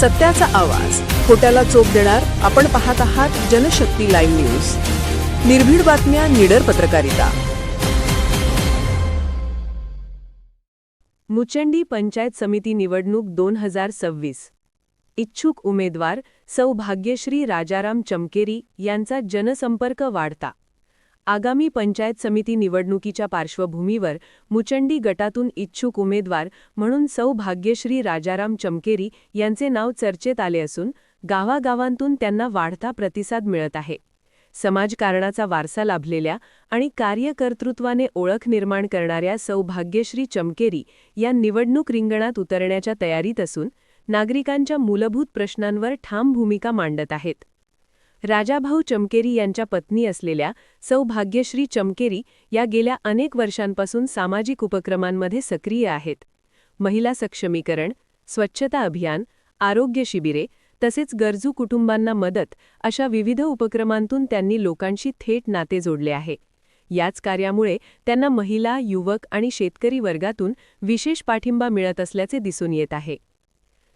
सत्याचा आवाज. खोट्याला चोप देणार आपण पाहत आहात जनशक्ती लाईव्ह न्यूज. निर्भीड बातम्या निडर पत्रकारिता. मुचंडी पंचायत समिती निवडणूक दोन हजार सव्वीस. इच्छुक उमेदवार सौ भाग्यश्री राजाराम चमकेरी यांचा जनसंपर्क वाढता. आगामी पंचायत समिती निवडणुकीच्या पार्श्वभूमीवर मुचंडी गटातून इच्छुक उमेदवार म्हणून सौ भाग्यश्री राजाराम चमकेरी यांचे नाव चर्चेत आले असून गावागावांतून त्यांना वाढता प्रतिसाद मिळत आहे. समाजकारणाचा वारसा लाभलेल्या आणि कार्यकर्तृत्वाने ओळख निर्माण करणाऱ्या सौभाग्यश्री चमकेरी या निवडणूक रिंगणात उतरण्याच्या तयारीत असून नागरिकांच्या मूलभूत प्रश्नांवर ठाम भूमिका मांडत आहेत. राजाभाऊ चमकेरी यांच्या पत्नी असलेल्या सौभाग्यश्री चमकेरी या गेल्या अनेक वर्षांपासून सामाजिक उपक्रमांमध्ये सक्रिय आहेत. महिला सक्षमीकरण स्वच्छता अभियान आरोग्य शिबिरे तसेच गरजू कुटुंबांना मदत अशा विविध उपक्रमांतून त्यांनी लोकांशी थेट नाते जोडले आहे. याच कार्यामुळे त्यांना महिला युवक आणि शेतकरी वर्गातून विशेष पाठिंबा मिळत असल्याचे दिसून येत आहे.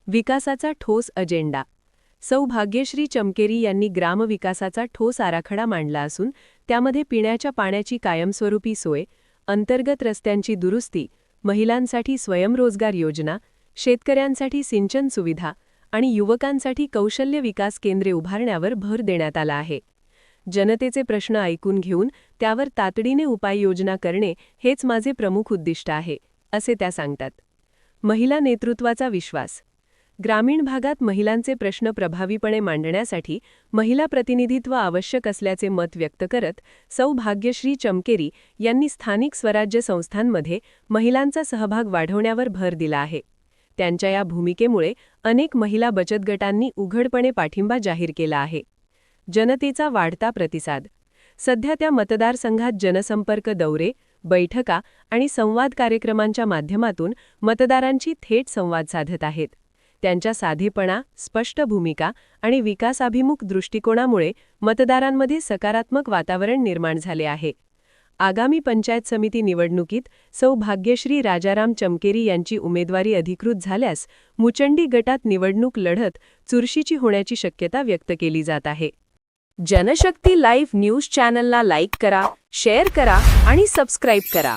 विकासाचा ठोस अजेंडा सौभाग्यश्री चमकेरी यांनी ग्रामविकासाचा ठोस आराखडा मांडला असून त्यामध्ये पिण्याच्या पाण्याची कायमस्वरूपी सोय अंतर्गत रस्त्यांची दुरुस्ती महिलांसाठी स्वयंरोजगार योजना शेतकऱ्यांसाठी सिंचन सुविधा आणि युवकांसाठी कौशल्य विकास केंद्रे उभारण्यावर भर देण्यात आला आहे. जनतेचे प्रश्न ऐकून घेऊन त्यावर तातडीने उपाययोजना करणे हेच माझे प्रमुख उद्दिष्ट आहे असे त्या सांगतात. महिला नेतृत्वाचा विश्वास ग्रामीण भागात महिलांचे प्रश्न प्रभावीपणे मांडण्यासाठी महिला प्रतिनिधित्व आवश्यक असल्याचे मत व्यक्त करत सौभाग्यश्री चमकेरी यांनी स्थानिक स्वराज्य संस्थांमध्ये महिलांचा सहभाग वाढवण्यावर भर दिला आहे. त्यांच्या या भूमिकेमुळे अनेक महिला बचत गटांनी उघडपणे पाठिंबा जाहीर केला आहे. जनतेचा वाढता प्रतिसाद. सध्या त्या मतदारसंघात जनसंपर्क दौरे बैठका आणि संवाद कार्यक्रमांच्या माध्यमातून मतदारांची थेट संवाद साधत आहेत. त्यांच्या साधेपणा स्पष्ट भूमिका आणि विकासाभिमुख दृष्टिकोनामुळे मतदारांमध्ये सकारात्मक वातावरण निर्माण झाले आहे. आगामी पंचायत समिती निवडणुकीत सौभाग्यश्री राजाराम चमकेरी यांची उमेदवारी अधिकृत झाल्यास मुचंडी गटात निवडणूक लढत चुरशीची होण्याची शक्यता व्यक्त केली जात आहे. जनशक्ती लाईव्ह न्यूज चॅनलला लाईक करा शेअर करा आणि सबस्क्राईब करा.